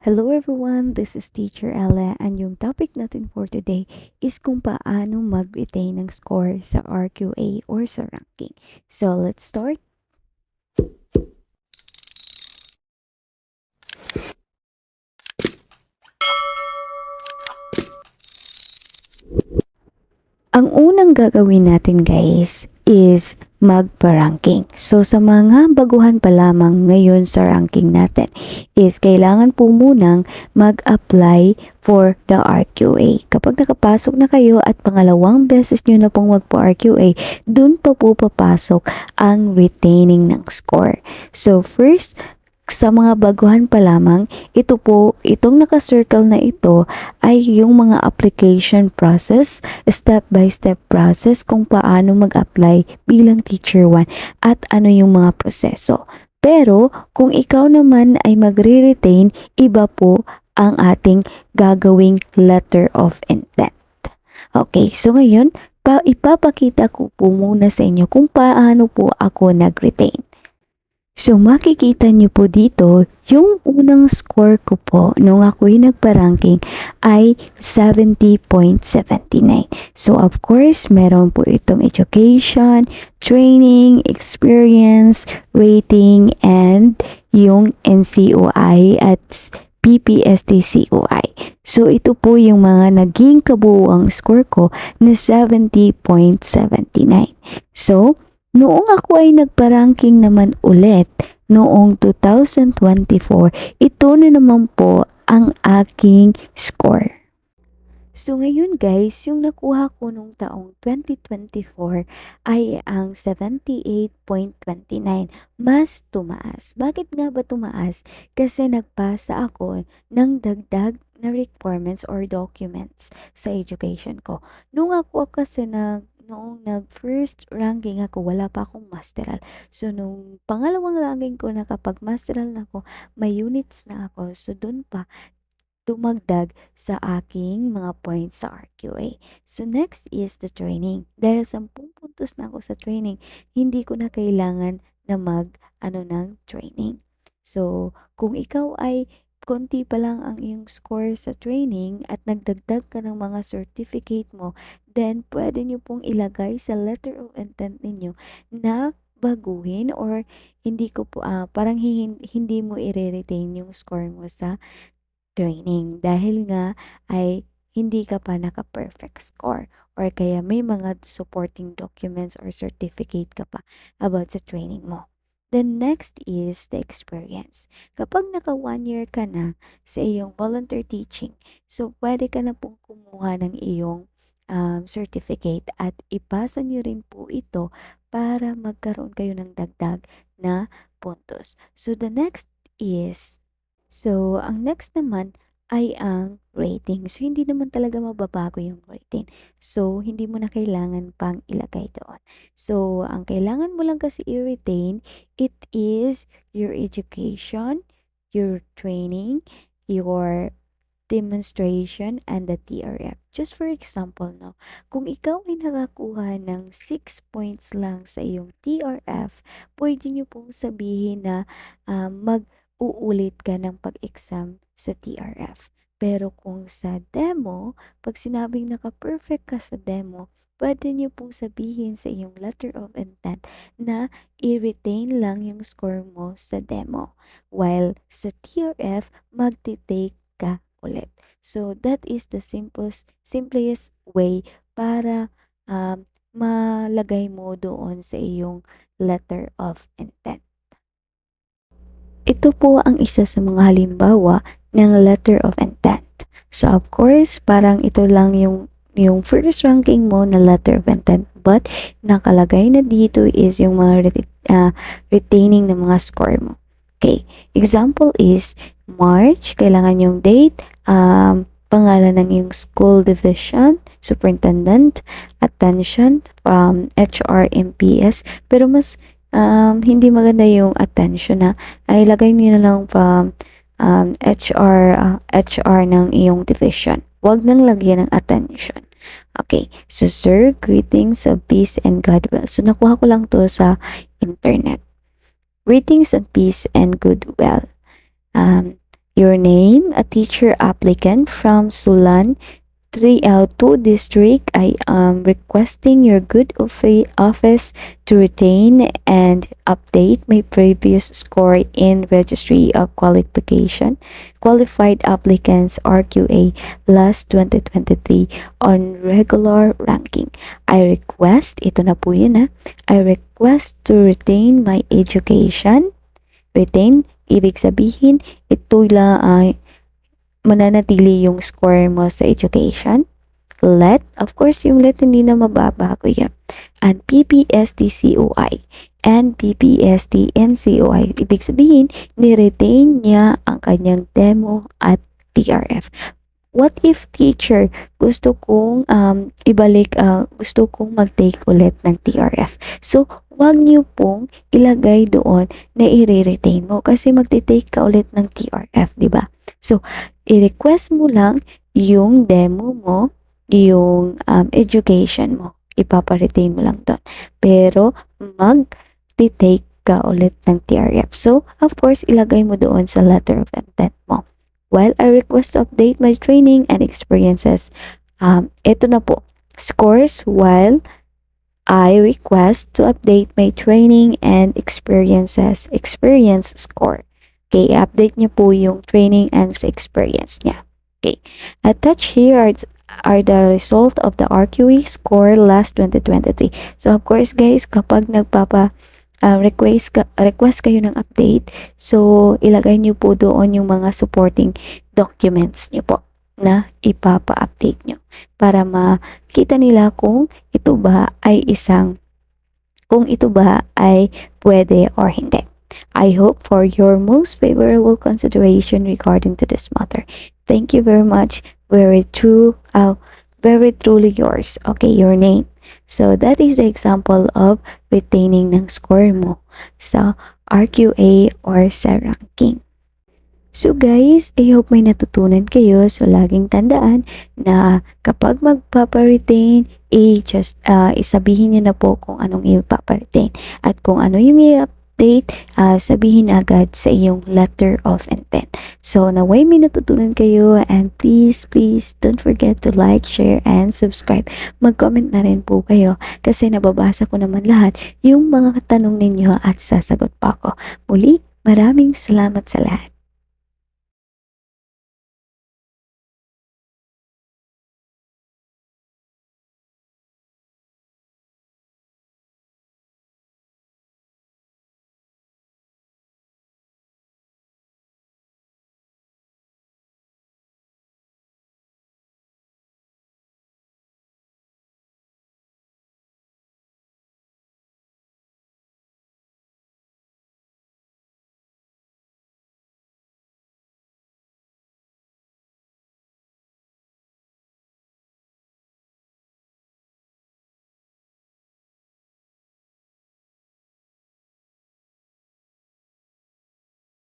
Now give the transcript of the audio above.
Hello everyone, this is Teacher Ella and yung topic natin for today is kung paano mag-retain ng score sa RQA or sa ranking. So let's start. Ang unang gagawin natin guys is magpa-ranking. So sa mga baguhan pa lamang ngayon sa ranking natin is kailangan po munang mag-apply for the RQA. Kapag nakapasok na kayo at pangalawang beses nyo na pong magpa-RQA, dun pa po papasok ang retaining ng score. So first, sa mga baguhan pa lamang, ito po, itong naka-circle na ito ay yung mga application process, step-by-step process kung paano mag-apply bilang teacher 1 at ano yung mga proseso. Pero kung ikaw naman ay magre-retain, iba po ang ating gagawing letter of intent. Okay, so ngayon, pa ipapakita ko po muna sa inyo kung paano po ako nag-retain. So makikita niyo po dito, yung unang score ko po nung ako'y nagpa-ranking ay 70.79. So of course, meron po itong education, training, experience, rating, and yung NCOI at PPSD-COI. So ito po yung mga naging kabuuang score ko na 70.79. So, Noong ako ay nagpa-ranking naman ulit noong 2024, ito na naman po ang aking score. So ngayon guys, yung nakuha ko nung taong 2024 ay ang 78.29. Mas tumaas. Bakit nga ba tumaas? Kasi nagpasa ako ng dagdag na requirements or documents sa education ko. Nung ako kasi nag noong nag-first ranking ako, wala pa akong masteral. So, nung pangalawang ranking ko na kapag masteral na ako, may units na ako. So, dun pa, dumagdag sa aking mga points sa RQA. So, next is the training. Dahil 10 puntos na ako sa training, hindi ko na kailangan na mag, ano, ng training. So, kung ikaw ay konti pa lang ang iyong score sa training at nagdagdag ka ng mga certificate mo, then pwede nyo pong ilagay sa letter of intent ninyo na baguhin or hindi ko po, ah, parang hin- hindi mo i-retain yung score mo sa training dahil nga ay hindi ka pa naka-perfect score or kaya may mga supporting documents or certificate ka pa about sa training mo. The next is the experience. Kapag naka one year ka na sa iyong volunteer teaching, so pwede ka na pong kumuha ng iyong um, certificate at ipasa nyo rin po ito para magkaroon kayo ng dagdag na puntos. So the next is, so ang next naman ay ang rating. So, hindi naman talaga mababago yung rating. So, hindi mo na kailangan pang ilagay doon. So, ang kailangan mo lang kasi i-retain, it is your education, your training, your demonstration, and the TRF. Just for example, no, kung ikaw ay nakakuha ng 6 points lang sa iyong TRF, pwede nyo pong sabihin na uh, mag uulit ka ng pag-exam sa TRF. Pero kung sa demo, pag sinabing naka-perfect ka sa demo, pwede niyo pong sabihin sa iyong letter of intent na i-retain lang yung score mo sa demo. While sa TRF, magti-take ka ulit. So, that is the simplest, simplest way para um, malagay mo doon sa iyong letter of intent. Ito po ang isa sa mga halimbawa ng letter of intent. So of course, parang ito lang yung yung first ranking mo na letter of intent. But nakalagay na dito is yung mga uh, retaining ng mga score mo. Okay, example is March, kailangan yung date, um, pangalan ng yung school division, superintendent, attention from HR MPS, pero mas um, hindi maganda yung attention na ay lagay niyo na lang from um, HR uh, HR ng iyong division. Huwag nang lagyan ng attention. Okay. So, sir, greetings of peace and goodwill. So, nakuha ko lang to sa internet. Greetings of peace and goodwill. Um, your name, a teacher applicant from Sulan 3 out 2 district. I am requesting your good offi- office to retain and update my previous score in registry of qualification. Qualified applicants RQA last 2023 on regular ranking. I request, ito na po yun ha, I request to retain my education. Retain, ibig sabihin, ito lang ay mananatili yung score mo sa education. Let, of course, yung let hindi na mababago yan. And PPSD-COI and PPSD-NCOI. Ibig sabihin, ni-retain niya ang kanyang demo at TRF. What if teacher, gusto kong um, ibalik, uh, gusto kong mag-take ulit ng TRF. So, wag niyo pong ilagay doon na i-retain mo kasi magte-take ka ulit ng TRF, di ba? So, i-request mo lang yung demo mo, yung um, education mo. Ipapa-retain mo lang doon. Pero, mag-take ka ulit ng TRF. So, of course, ilagay mo doon sa letter of intent mo. While I request to update my training and experiences, um, ito na po, scores while I request to update my training and experiences, experience score. Okay, update niyo po yung training and experience niya. Okay, attached here are, are the result of the RQE score last 2023. So, of course, guys, kapag nagpapa uh, request, ka, request kayo ng update, so, ilagay niyo po doon yung mga supporting documents niyo po na ipapa-update nyo para makita nila kung ito ba ay isang kung ito ba ay pwede or hindi. I hope for your most favorable consideration regarding to this matter. Thank you very much. Very true, uh, very truly yours. Okay, your name. So that is the example of retaining ng score mo sa RQA or sa ranking. So guys, I hope may natutunan kayo. So laging tandaan na kapag magpapa-retain, eh, just uh, isabihin nyo na po kung anong ipapa-retain. At kung ano yung i-update, uh, sabihin agad sa iyong letter of intent. So naway may natutunan kayo and please, please don't forget to like, share, and subscribe. Mag-comment na rin po kayo kasi nababasa ko naman lahat yung mga tanong ninyo at sasagot pa ako. Muli, maraming salamat sa lahat.